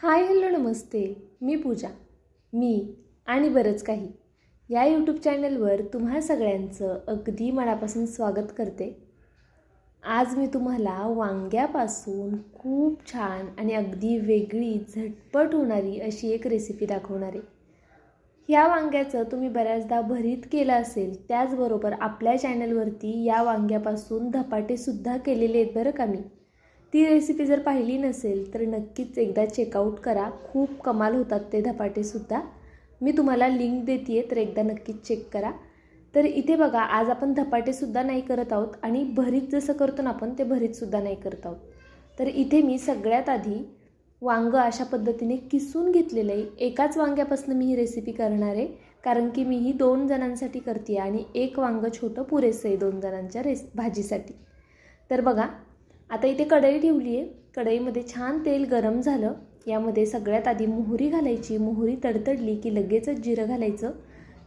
Hi hello नमस्ते. मी पूजा. मी आणि बरंच काही. या यूट्यूब चॅनलवर तुम्हा सगळ्यांचं अगदी मनापासून स्वागत करते. आज मी तुम्हाला वांग्यापासून खूप छान आणि अगदी वेगळी झटपट होणारी अशी एक रेसिपी दाखवणार आहे. ह्या वांग्याचं तुम्ही बऱ्याचदा भरीत केलं असेल त्याचबरोबर आपल्या चॅनलवरती या वांग्यापासून धपाटेसुद्धा केलेले आहेत बरं का मी. ती रेसिपी जर पाहिली नसेल तर नक्कीच एकदा चेकआउट करा. खूप कमाल होतात ते धपाटेसुद्धा मी तुम्हाला लिंक देते तर एकदा नक्कीच चेक करा. तर इथे बघा आज आपण धपाटेसुद्धा नाही करत आहोत आणि भरीत जसं करतो ना आपण ते भरीतसुद्धा नाही करत आहोत. तर इथे मी सगळ्यात आधी वांगं अशा पद्धतीने किसून घेतलेलं आहे. एकाच वांग्यापासून मी ही रेसिपी करणार आहे कारण की मी ही दोन जणांसाठी करते आणि एक वांगं छोटं पुरेसं आहे दोन जणांच्या रेस भाजीसाठी. तर बघा आता इथे कढई ठेवली आहे कढईमध्ये छान तेल गरम झालं. यामध्ये सगळ्यात आधी मोहरी घालायची. मोहरी तडतडली की लगेचच जिरं घालायचं.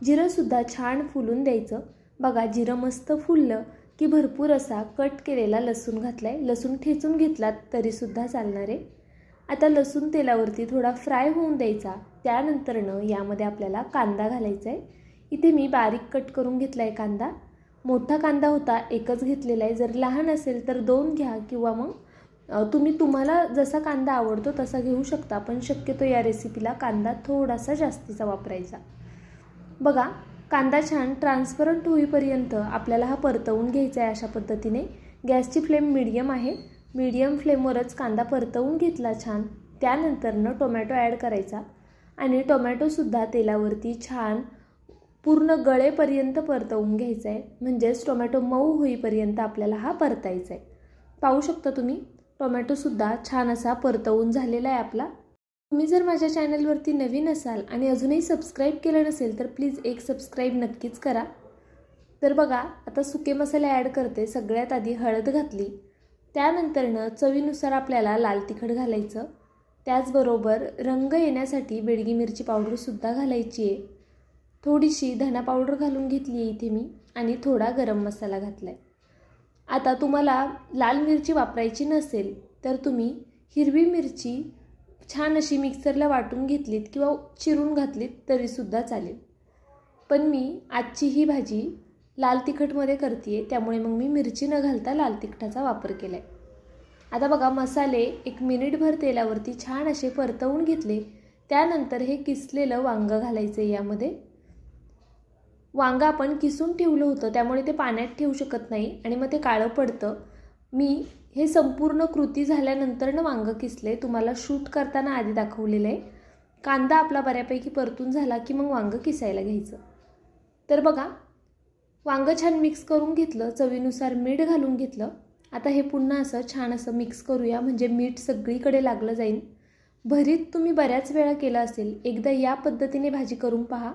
जिरंसुद्धा छान फुलून द्यायचं. बघा जिरं मस्त फुललं की भरपूर असा कट केलेला लसूण घातला आहे लसूण ठेचून घेतलात तरीसुद्धा चालणार आहे. आता लसूण तेलावरती थोडा फ्राय होऊन द्यायचा. त्यानंतरनं यामध्ये आपल्याला कांदा घालायचा आहे इथे मी बारीक कट करून घेतला आहे कांदा. मोठा कांदा होता एकच घेतलेला आहे. जर लहान असेल तर दोन घ्या किंवा मग तुम्ही तुम्हाला जसा कांदा आवडतो तसा घेऊ शकता पण शक्यतो या रेसिपीला कांदा थोडासा जास्तीचा वापरायचा. बघा कांदा छान ट्रान्सपरंट होईपर्यंत आपल्याला हा परतवून घ्यायचा आहे अशा पद्धतीने. गॅसची फ्लेम मिडियम आहे. मीडियम फ्लेमवरच कांदा परतवून घेतला छान. त्यानंतरनं टोमॅटो ॲड करायचा. आणि टोमॅटोसुद्धा तेलावरती छान पूर्ण गळेपर्यंत परतवून घ्यायचा आहे म्हणजेच टोमॅटो मऊ होईपर्यंत आपल्याला हा परतायचा आहे पाहू शकता तुम्ही टोमॅटोसुद्धा छान असा परतवून झालेला आहे आपला. तुम्ही जर माझ्या चॅनलवरती नवीन असाल आणि अजूनही सबस्क्राईब केलं नसेल तर प्लीज एक सबस्क्राईब नक्कीच करा. तर बघा आता सुके मसाले ॲड करते सगळ्यात आधी हळद घातली. त्यानंतरनं चवीनुसार आपल्याला लाल तिखट घालायचं. त्याचबरोबर रंग येण्यासाठी बेडगी मिरची पावडरसुद्धा घालायची आहे. थोडीशी धना पावडर घालून घेतली आहे इथे मी आणि थोडा गरम मसाला घातला आहे आता तुम्हाला लाल मिरची वापरायची नसेल तर तुम्ही हिरवी मिरची छान अशी मिक्सरला वाटून घेतलीत किंवा चिरून घातलीत तरीसुद्धा चालेल. पण मी आजची ही भाजी लाल तिखटमध्ये करते आहे त्यामुळे मग मी मिरची न घालता लाल तिखटाचा वापर केला आहे आता बघा मसाले एक मिनिटभर तेलावरती छान असे परतवून घेतले त्यानंतर हे किसलेलं वांगं घालायचं आहे यामध्ये. वांगं आपण किसून ठेवलं होतं त्यामुळे ते पाण्यात ठेवू शकत नाही आणि मग ते काळं पडतं. मी हे संपूर्ण कृती झाल्यानंतरनं वांगं किसले तुम्हाला शूट करताना आधी दाखवलेलं आहे. कांदा आपला बऱ्यापैकी परतून झाला की मग वांगं किसायला घ्यायचं. तर बघा वांगं छान मिक्स करून घेतलं चवीनुसार मीठ घालून घेतलं. आता हे पुन्हा असं छान असं मिक्स करूया म्हणजे मीठ सगळीकडे लागलं जाईल भरीत तुम्ही बऱ्याच वेळा केलं असेल एकदा या पद्धतीने भाजी करून पहा.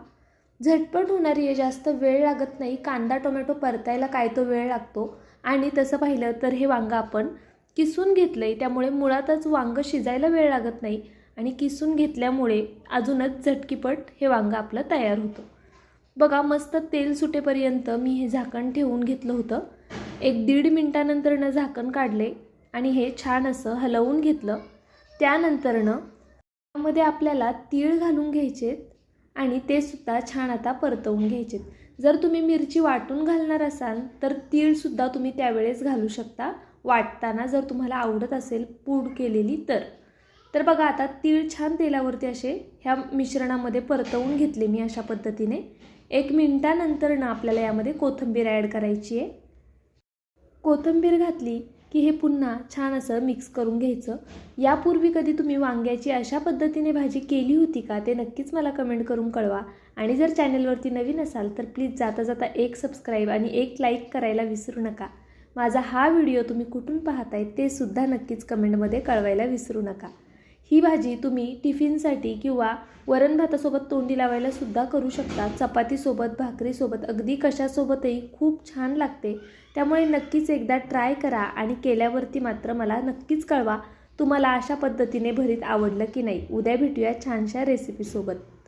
झटपट होणारी आहे जास्त वेळ लागत नाही. कांदा टोमॅटो परतायला काय तो वेळ लागतो? आणि तसं पाहिलं तर हे वांगं आपण किसून घेतलं आहे त्यामुळे मुळातच वांगं शिजायला वेळ लागत नाही. आणि किसून घेतल्यामुळे अजूनच झटकीपट हे वांगं आपलं तयार होतं. बघा मस्त तेल सुटेपर्यंत मी हे झाकण ठेवून घेतलं होतं. एक दीड मिनटानंतरनं झाकण काढले आणि हे छान असं हलवून घेतलं. त्यानंतरनं त्यामध्ये आपल्याला तीळ घालून घ्यायचेत. आणि ते सुद्धा छान आता परतवून घ्यायचे जर तुम्ही मिरची वाटून घालणार असाल तर तीळसुद्धा तुम्ही त्यावेळेस घालू शकता. वाटताना जर तुम्हाला आवडत असेल पूड केलेली तर. तर बघा आता तीळ छान तेलावरती असे ह्या मिश्रणामध्ये परतवून घेतले मी अशा पद्धतीने. एक मिनटानंतरनं आपल्याला यामध्ये कोथिंबीर ॲड करायची आहे. कोथिंबीर घातली की हे पुन्हा छान असं मिक्स करून घ्यायचं. यापूर्वी कधी तुम्ही वांग्याची अशा पद्धतीने भाजी केली होती का ते नक्कीच मला कमेंट करून कळवा. आणि जर चॅनलवरती नवीन असाल तर प्लीज जाता जाता एक सबस्क्राईब आणि एक लाईक करायला विसरू नका. माझा हा व्हिडिओ तुम्ही कुठून पाहताय ते सुद्धा नक्कीच कमेंटमध्ये कळवायला विसरू नका. ही भाजी तुम्ही टिफिनसाठी किंवा वरण भातासोबत तोंडी लावायला सुद्धा करू शकता. चपातीसोबत भाकरीसोबत अगदी कशासोबतही खूप छान लागते. त्यामुळे नक्कीच एकदा ट्राय करा आणि केल्यावरती मात्र मला नक्कीच कळवा तुम्हाला अशा पद्धतीने भरीत आवडलं की नाही. उद्या भेटूया छानशा रेसिपीसोबत